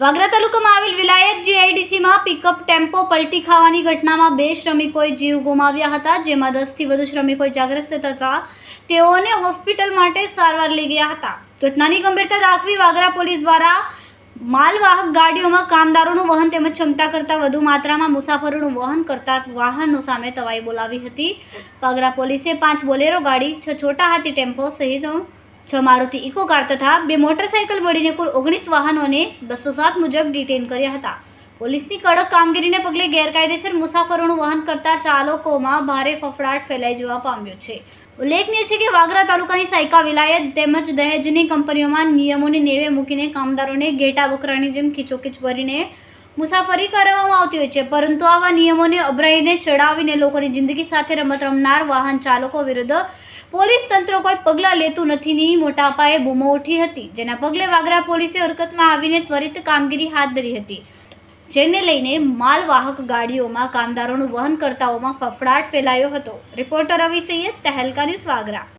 વાગરા તાલુકામાં આવેલ વિલાયત જીઆઈડીસીમાં pickup tempo પલટી ખાવાની ઘટનામાં બે શ્રમિકોએ જીવ ગુમાવ્યા હતા, જેમાં દસથી વધુ શ્રમિકો ઇજાગ્રસ્ત થતા તેઓને હોસ્પિટલ માટે સારવાર લઈ ગયા હતા. ઘટનાની ગંભીરતા દાખવી વાગરા પોલીસ દ્વારા માલવાહક ગાડીઓમાં કામદારોનું વહન તેમજ ક્ષમતા કરતાં વધુ માત્રામાં મુસાફરોનું વહન કરતા વાહનો સામે તવાઈ બોલાવી હતી. વાગરા પોલીસે પાંચ બોલેરો ગાડી, છ છોટા હાથી ટેમ્પો સહિત છ મારુતિ ઇકો કાર તથા બે મોટરસાયકલ મળીને કુલ ઓગણીસ વાહનોને બસો સાત મુજબ ડિટેન કર્યા હતા. પોલીસની કડક કામગીરીને પગલે ગેરકાયદેસર મુસાફરોનું વહન કરતા ચાલકોમાં ભારે ફફડાટ ફેલાઈ જવા પામ્યો છે. ઉલ્લેખનીય છે કે વાગરા તાલુકાની સાયકા વિલાયત તેમજ દહેજની કંપનીઓમાં નિયમોની નેવે મૂકીને કામદારોને ઘેટા બકરાની જેમ ખીચોખીચ ભરીને મુસાફરી કરવામાં આવતી હોય છે, પરંતુ આવા નિયમોને અભરાઈને ચડાવીને લોકોની જિંદગી સાથે રમત રમનાર વાહન ચાલકો વિરુદ્ધ પોલીસ તંત્ર કોઈ પગલાં લેતું નથીની મોટા પાયે બૂમો ઉઠી હતી, જેના પગલે વાગરા પોલીસે હરકતમાં આવીને ત્વરિત કામગીરી હાથ ધરી હતી. જેને લઈને માલવાહક ગાડીઓમાં કામદારોનું વહન કરતાઓમાં ફફડાટ ફેલાયો હતો. Reporter Ravi Saiyed, Tehelka news Vagra.